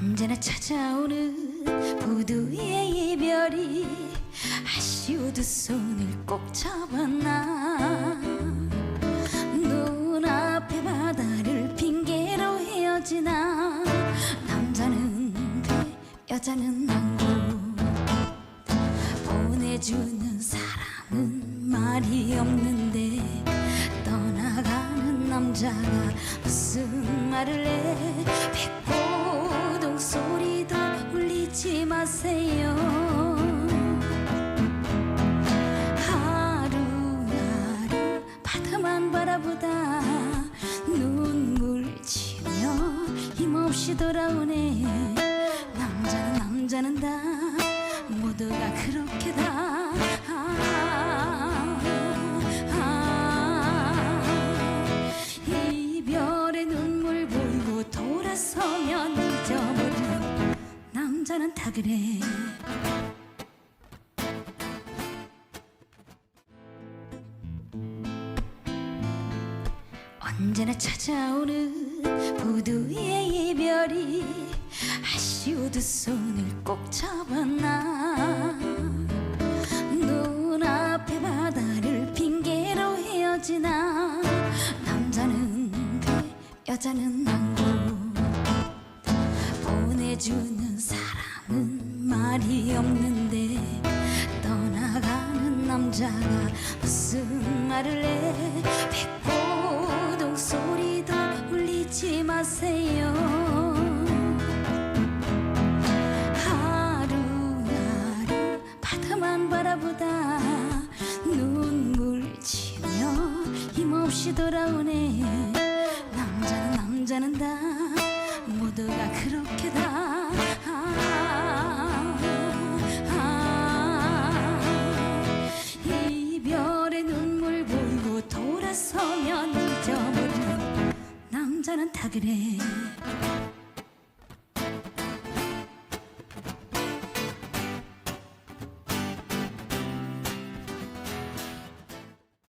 언제나 찾아오는 부두의 이별이 아쉬워도 손을 꼭 잡았나? 눈앞에 바다를 핑계로 헤어지나? 남자는 배 여자는 항구 보내주는 사람은 말이 없는데 떠나가는 남자가 무슨 말을 해 없이 돌아오네. 남자는 남자는 다 모두가 그렇게 다. 아, 아, 이별의 눈물 보이고 돌아서면 잊어버리는 남자는 다 그래. 언제나 찾아오는 부두의 이별이 아쉬워도 손을 꼭 잡았나? 눈앞에 바다를 핑계로 헤어지나? 남자는 배 여자는 항구 보내주는 사람은 말이 없는데 떠나가는 남자가 무슨 말을 해 울리지 마세요. 하루하루 바다만 바라보다 눈물 치며 힘없이 돌아오네 남자는 나는 다 그래.